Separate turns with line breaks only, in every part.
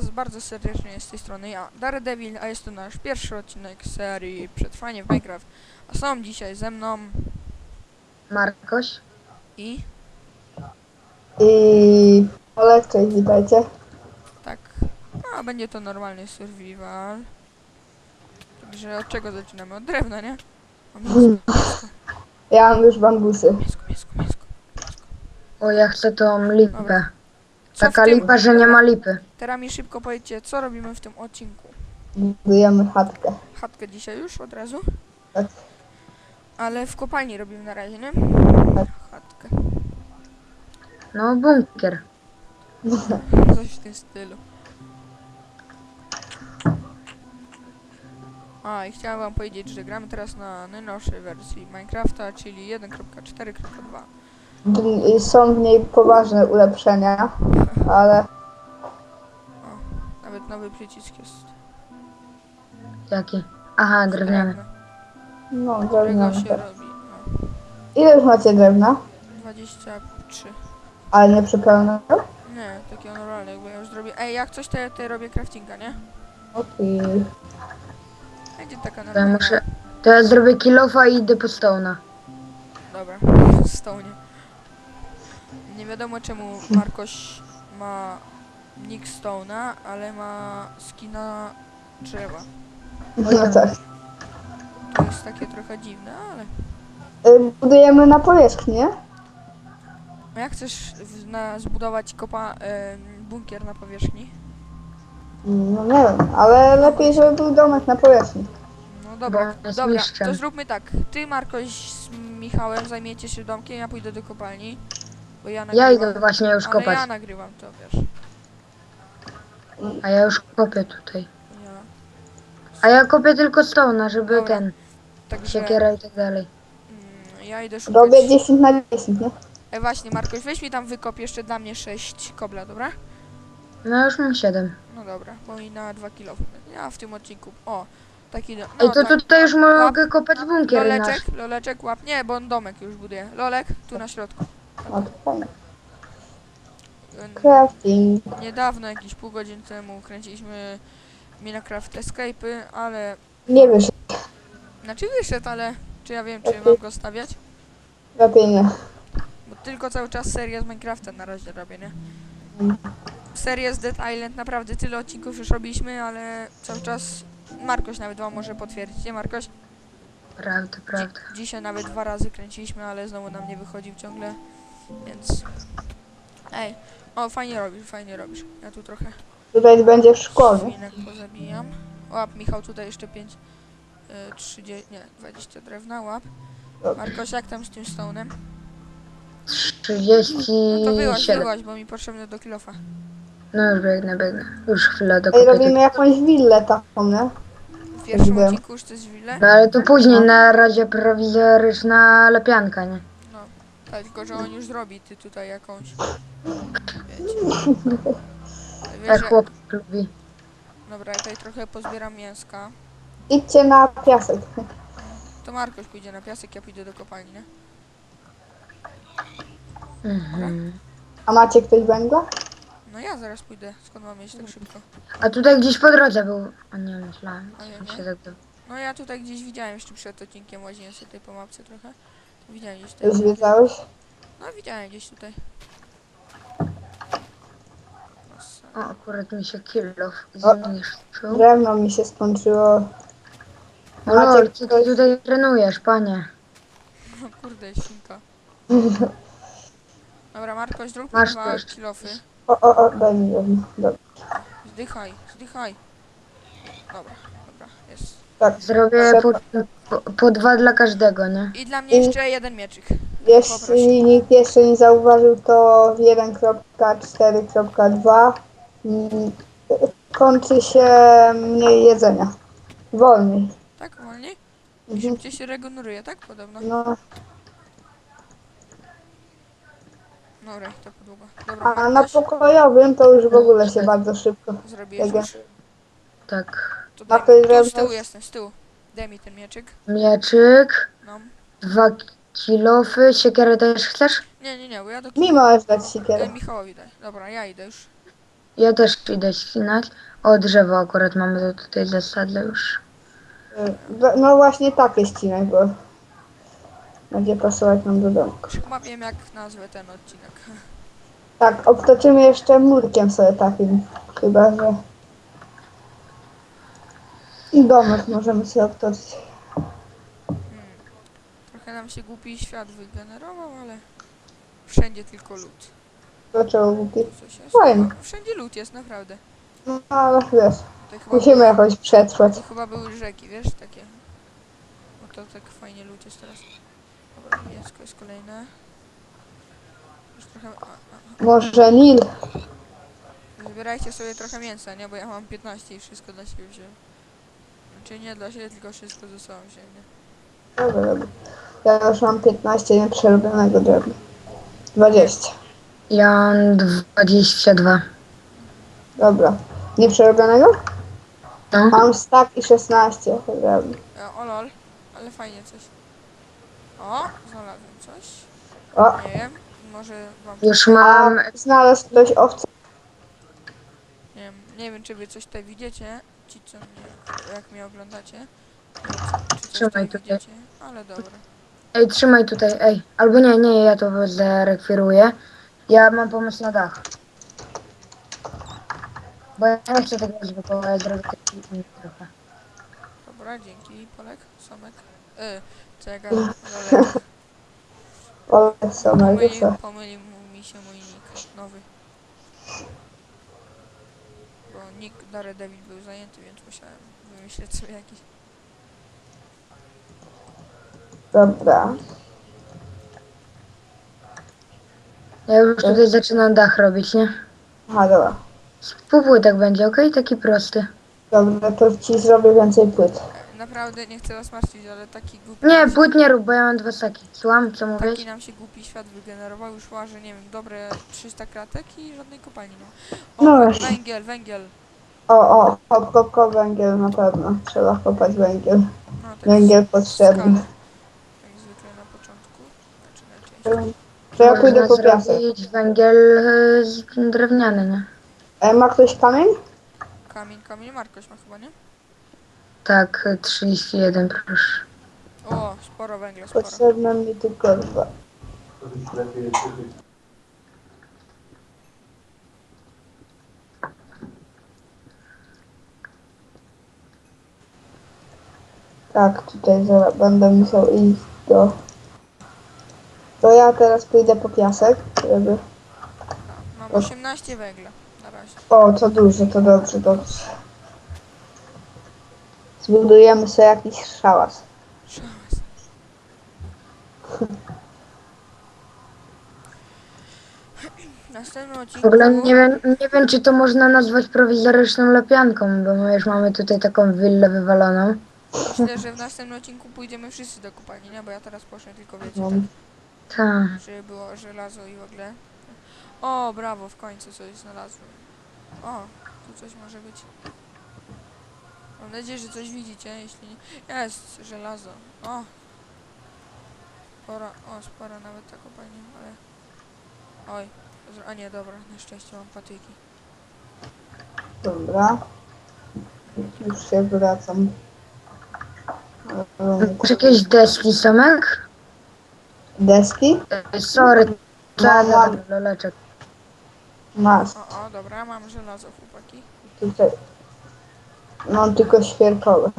was bardzo serdecznie z tej strony ja, Daredevil, a jest to nasz pierwszy odcinek serii Przetrwanie w Minecraft. A są dzisiaj ze mną
Markoś.
i
I Olek, cześć, witajcie.
tak, a będzie to normalny survival. Także od czego zaczynamy? Od drewna, nie? O, mięsko,
Ja mam już bambusy.
mięsko, mięsko, mięsko.
O, ja chcę tą lipę.
Dobra. Co
Taka
w tym,
lipa, że nie ma lipy.
Teraz mi szybko powiedzcie, co robimy w tym odcinku.
Budujemy chatkę.
Chatkę dzisiaj już od razu?
Tak.
Ale w kopalni robimy na razie, nie?
Tak.
Chatkę.
No, bunkier.
Coś w tym stylu. A i chciałem wam powiedzieć, że gramy teraz na najnowszej wersji Minecrafta, czyli 1.4.2.
Są w niej poważne ulepszenia, ale
Nawet nowy przycisk jest.
Jaki? Aha, drewniany.
no
Którego
drewniane.
się robi. No,
Ile już macie drewna?
23.
Ale nie przepełnionego?
Nie, takiego normalnego, bo ja już zrobię. Ej, jak coś to ja tutaj robię craftinga, nie?
Okej.
Będzie taka
To ja
normalna.
muszę... To ja zrobię kilofa i idę po stone'a.
Dobra, stonie. Nie wiadomo czemu Markoś ma nick Stone'a, ale ma skina drzewa.
No tak.
To jest takie trochę dziwne, ale...
Y, Budujemy na powierzchni, nie?
A jak chcesz w, na, zbudować kopa, em, bunkier na powierzchni?
No nie wiem, ale lepiej, żeby był domek na powierzchni.
No dobra, dobra,
mistrzem.
to zróbmy tak. Ty Markoś z Michałem zajmiecie się domkiem, ja pójdę do kopalni. Bo ja nagrywam.
Ja idę właśnie już
ale
kopać.
ja nagrywam to, wiesz.
A ja już kopię tutaj.
Ja.
A ja kopię tylko stone'a, żeby
Dobra.
ten...
Także
Siekiera i tak dalej.
mm, ja idę szukać...
Robię 10 na 10, nie?
E właśnie, Markoś, weź mi tam wykop jeszcze dla mnie 6 kobla, dobra?
No już mam 7.
No dobra, bo mi na 2 kilo. Ja w tym odcinku. O, taki. do-
Ej,
No,
to
tak.
tutaj już mogę kopać bunkier nasz.
Loleczek, loleczek, łap. Nie, bo on domek już buduje. Lolek, tu na środku.
O, to fajnie.
E,
Crafting.
Niedawno, jakieś pół godziny temu, kręciliśmy Minecraft Escape'y, ale.
Nie wiesz,
Znaczy wyszedł, ale. Czy ja wiem, czy mam go stawiać?
lepiej nie.
Bo tylko cały czas serię z Minecrafta na razie robię, nie? Serię z Dead Island, naprawdę tyle odcinków już robiliśmy, ale cały czas Markoś nawet wam może potwierdzić, nie Markoś?
Prawda, prawda.
Dzi- dzisiaj nawet dwa razy kręciliśmy, ale znowu nam nie wychodził ciągle, więc... Ej, o fajnie robisz, fajnie robisz. Ja tu trochę
Tutaj będzie nie?
świnek pozabijam. Łap Michał tutaj jeszcze 5, y, 30, nie, 20 drewna, łap. Markoś, jak tam z tym stone'em?
37.
No to wyłaź, wyłaź, bo mi potrzebne do kilofa.
No już biegnę, biegnę. Już chwilę
Ej,
dokopię.
robimy jakąś willę taką, nie?
W pierwszym
Wiem.
odcinku już to jest wille.
No ale to później, na razie prowizoryczna lepianka, nie?
Tak, tylko że on już zrobi, ty tutaj jakąś. Wiecie. Wiesz,
Jak
że...
chłop lubi.
Dobra, ja tutaj trochę pozbieram mięska.
Idźcie na piasek.
To Markoś pójdzie na piasek, ja pójdę do kopalni, nie?
Mhm.
A macie ktoś węgla?
No ja zaraz pójdę, skąd mam mieć tak szybko?
A tutaj gdzieś po drodze był. A nie, myślałem.
A ja nie?
się tak do...
No ja tutaj gdzieś widziałem jeszcze przed odcinkiem, łaziłem sobie tutaj po mapce trochę. Widziałem gdzieś
Już
tutaj.
wiedziałeś?
No widziałem gdzieś tutaj.
O, akurat mi się kilof zniszczył.
Drewno mi się skończyło.
No
Macie
lol, ty
ktoś-
tutaj trenujesz, panie?
No kurde, świnka. Dobra, Markoś, zrób
Masz
dwa
jeszcze.
kilofy.
O, o, o, daj mi drewno. Dobra.
Zdychaj, zdychaj. Dobra.
Tak.
Zrobię po, po, po dwa dla każdego, nie?
I dla mnie jeszcze jeden mieczyk.
Jeśli nikt jeszcze nie zauważył, to 1.4.2 mm, kończy się mniej jedzenia. Wolniej.
Tak, wolniej? I
Mhm.
szybciej się regeneruje, tak? Podobno.
No,
Dobra, to podługo. Dobra,
a na pokojowym to już w ogóle się bardzo szybko.
zrobiłeś
Regen-
już?
Tak.
To daj,
to
tu z tyłu jestem, z tyłu. Daj mi ten mieczyk.
Mieczyk,
No.
dwa kilofy, siekierę też chcesz?
Nie, nie, nie, bo ja do
Mi możesz dać
Daj. Michałowi daj. Dobra, ja idę już.
Ja też idę ścinać. O, drzewo akurat mamy to tutaj zasadę już.
Y, No no właśnie takie ścinek, bo będzie pasować nam do domku.
Chyba wiem jak nazwę ten odcinek.
Tak, obtoczymy jeszcze murkiem sobie takim, chyba że... I domek możemy sobie obtoczyć.
Trochę nam się głupi świat wygenerował, ale wszędzie tylko lód.
Dlaczego głupi?
Coś jest?
Fajnie.
Wszędzie lód jest, naprawdę.
No ale wiesz,
To chyba,
musimy jakoś przetrwać.
to chyba były rzeki, wiesz, takie. No to tak fajnie lód jest teraz. Dobra, mięsko jest kolejne. Już trochę... A, a,
Może Nil?
a. Wybierajcie sobie trochę mięsa, nie? Bo ja mam 15 i wszystko dla siebie wziąłem. Znaczy nie dla siebie, tylko wszystko ze sobą nie?
Dobra, dobra. Ja już mam 15 nieprzerobionego drewna. 20.
Ja mam 22.
Dobra. Nieprzerobionego?
No.
Mam stack i 16 drewna.
E, o lol, ale fajnie coś. O, znalazłem coś.
O,
Nie wiem, może wam...
Już mam.
znalazł ktoś owce.
Nie wiem, nie wiem czy wy coś tutaj widzicie, ci co mnie, jak mnie oglądacie. Czy- coś
Trzymaj
tutaj
tutaj.
widzicie, ale dobra.
Ej, trzymaj tutaj, ej. Albo nie, nie, ja to zarekwiruję. Ja mam pomysł na dach. Bo ja nie chcę tego zwykłego, ja zrobię taki inny trochę.
Dobra, dzięki Polek, Somek. Y, co ja gadam, Lolek.
O, samego
Pomylił,
co?
pomylił mu- mi się mój nick nowy. Bo nick Daredevil był zajęty, więc musiałem wymyśleć sobie jakiś.
Dobra.
Ja już tutaj zaczynam dach robić, nie?
Aha, dobra.
Z półpłytek będzie, okej? Taki prosty.
Dobra, to ci zrobię więcej płyt.
Naprawdę nie chcę was martwić, ale taki głupi...
Nie, płyt nie rób, bo ja mam dwa saki. Słucham, co mówisz?
Taki nam się głupi świat wygenerował, już łaży, nie wiem, dobre 300 kratek i żadnej kopalni nie ma. O,
No właśnie.
węgiel, węgiel.
O, o, hop, hop, hop, węgiel na pewno. Trzeba kopać węgiel.
No, tak
Węgiel potrzebny.
Jak zwykle na początku. Znaczy najczęściej.
To ja pójdę po piasek.
zrobić węgiel e, z drewniany, nie?
E, ma ktoś kamień?
Kamień, kamień, Markoś ma chyba, nie?
Tak, e, 31 proszę.
O, sporo węgla, sporo.
Potrzebne mi tylko dwa. Tak, tutaj zaraz będę musiał iść do... To ja teraz pójdę po piasek, żeby...
Mam 18 węgla na razie.
O, to dużo, to dobrze, dobrze. Zbudujemy sobie jakiś szałas.
Szans. W następnym
W
odcinku...
ogóle nie wiem, nie wiem, czy to można nazwać prowizoryczną lepianką, bo my już mamy tutaj taką willę wywaloną.
Myślę, że w następnym odcinku pójdziemy wszyscy do kopalni, nie? Bo ja teraz poszłem tylko, wiecie,
No.
tak,
Tak.
żeby było żelazo i w ogóle. O, brawo, w końcu coś znalazłem. O, tu coś może być. Mam nadzieję, że coś widzicie, jeśli nie... Jest, żelazo. O! Spora, o, spora nawet ta kopalnia, ale... Oj, a nie, dobra, na szczęście mam patyki.
Dobra. Już się wracam. Um,
Masz jakieś deski, Somek?
Deski?
E, Sorry,
Mam,
tak,
mam.
loleczek.
Masz.
O, o, dobra, mam żelazo, chłopaki.
Tutaj. Mam tylko świerkowe.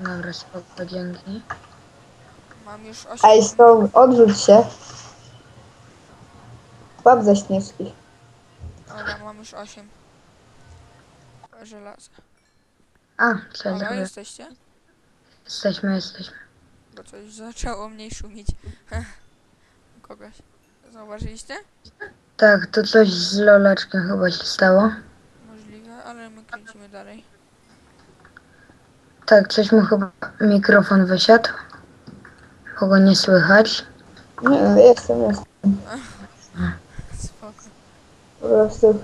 Dobra, spoko, dzięki.
Mam już 8...
Ej, stąd odwróć się. Łap ze śnieżki.
Dobra, mam już 8. Żelaza.
A, co ja
Halo, jesteście?
Jesteśmy, jesteśmy.
Bo coś zaczęło mniej szumić. U Kogoś. Zauważyliście?
Tak, to coś z loleczkiem chyba się stało.
Możliwe, ale my kręcimy dalej.
Tak, coś mu chyba mikrofon wysiadł. Bo go nie słychać.
Nie, no, jestem, jestem.
Spoko.
Po prostu.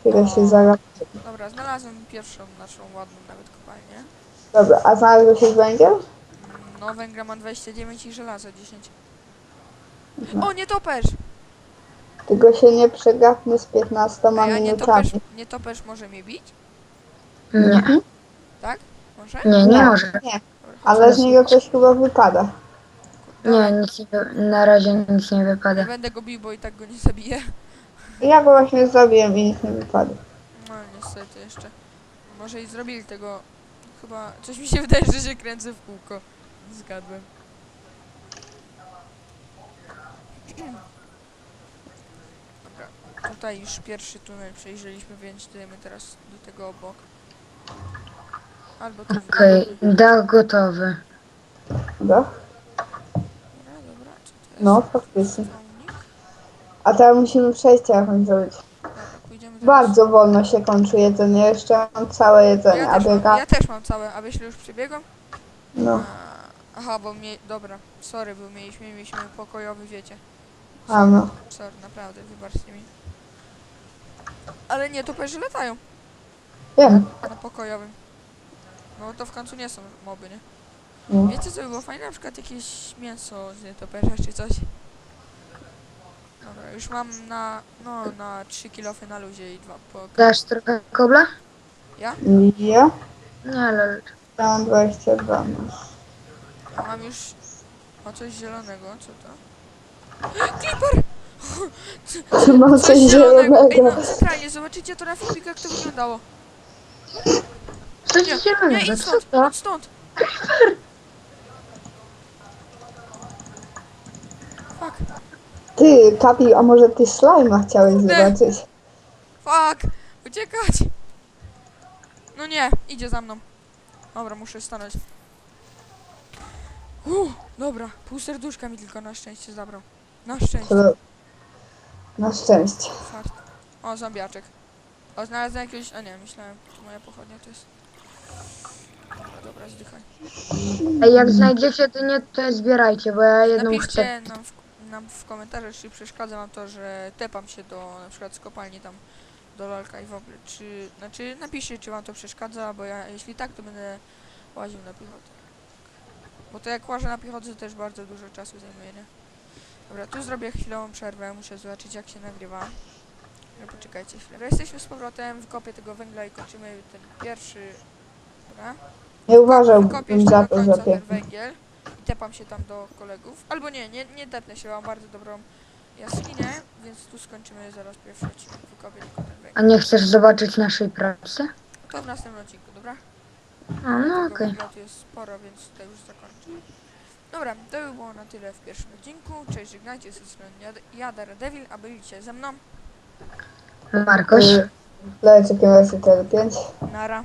Chwilę się zaraz.
Dobra, znalazłem pierwszą naszą ładną nawet kopalnię.
Dobra, a znalazłeś już węgiel?
No, węgla mam 29 i żelaza 10. O, nie topesz!
Tylko się nie przegapmy z 15
Ej, a nie
minutami.
topesz, nie topesz może mnie bić?
Nie,
Tak? Może?
nie, nie
Nie.
może.
Nie,
Dobra,
ale z niego coś chyba wypada.
Nie, nic nie, wy- na razie nic nie wypada.
Nie będę go bił, bo i tak go nie zabiję.
Ja go właśnie zabiłem i nic nie wypadło.
No niestety jeszcze. Może i zrobili tego. Chyba coś mi się wydaje, że się kręcę w kółko. Zgadłem. Dobra. Tutaj już pierwszy tunel przejrzeliśmy, więc idziemy teraz do tego obok. Albo tu
Okej, dach gotowy.
Dobra?
Dobra, dobra. Co to jest?
No, faktycznie. A teraz musimy przejście jakąś zrobić.
Dobra, pójdziemy teraz.
Bardzo wolno się kończy jedzenie, jeszcze mam całe jedzenie,
Ja
a
też, mam,
biega...
ja też mam całe, a wyślę już przebiegam?
No,
A, Aha, bo mnie. Dobra, sorry, bo mieliśmy, mieliśmy pokojowy, wiecie.
a no.
Sorry, naprawdę, wybaczcie mi. Ale nie, to że latają
Wiem.
na pokojowym. No to w końcu nie są moby, nie?
No.
Wiecie co by było fajne? Na przykład jakieś mięso z nietoperza czy coś. Dobra, już mam na, no, na 3 kilofy na luzie i dwa po...
Dasz trochę kobla?
Ja?
Ja?
Nie, lol.
Ja mam 22. no.
Ja mam już... O, coś zielonego, co to? Clipper!
Tu mam coś
Ej,
zielonego.
no centralnie, zobaczycie to na filmiku jak to wyglądało.
Coś
Nie, nie,
zielonego,
idź
co
stąd,
to?
idź stąd. Fuck,
Ty, Kapi, a może ty slajma chciałeś zobaczyć?
fuck, uciekać. No nie, idzie za mną. Dobra, muszę stanąć. Uff, dobra, pół serduszka mi tylko na szczęście zabrał. Na szczęście,
To... Na szczęście.
fart. O, zombiaczek. O, znalazłem jakiegoś, a nie, myślałem, że moja pochodnia to jest... Dobra, zdychaj.
Ej, jak znajdziecie to nie, to zbierajcie, bo ja jedną chcę.
Napiszcie nam w, nam w komentarzach, czy przeszkadza wam to, że tepam się do na przykład z kopalni tam do lalka i w ogóle, czy, znaczy napiszcie, czy wam to przeszkadza, bo ja, jeśli tak, to będę łaził na piechotę. Bo to jak łażę na piechotę, to też bardzo dużo czasu zajmuje, nie? Dobra, tu zrobię chwilową przerwę, muszę zobaczyć jak się nagrywa. No poczekajcie chwilę. Jesteśmy z powrotem, wykopię tego węgla i kończymy ten pierwszy... Dobra.
Nie uważałbym
Wykopię jeszcze
za
do
to, że
końca ten
pięknie.
węgiel i tepam się tam do kolegów. Albo nie, nie, nie tepnę się, mam bardzo dobrą jaskinię, więc tu skończymy zaraz pierwszy odcinek. Wykopię tylko ten
A
węgiel.
nie chcesz zobaczyć naszej pracy?
To w następnym odcinku, dobra?
A, no
Tego
okej.
węgla tu jest sporo, więc tutaj już zakończę. Dobra, to by było na tyle w pierwszym odcinku. Cześć, żegnajcie ze strony Jad- Jada Redevil, a byliście ze mną.
Markoś.
Lecę 5 4 5
Nara.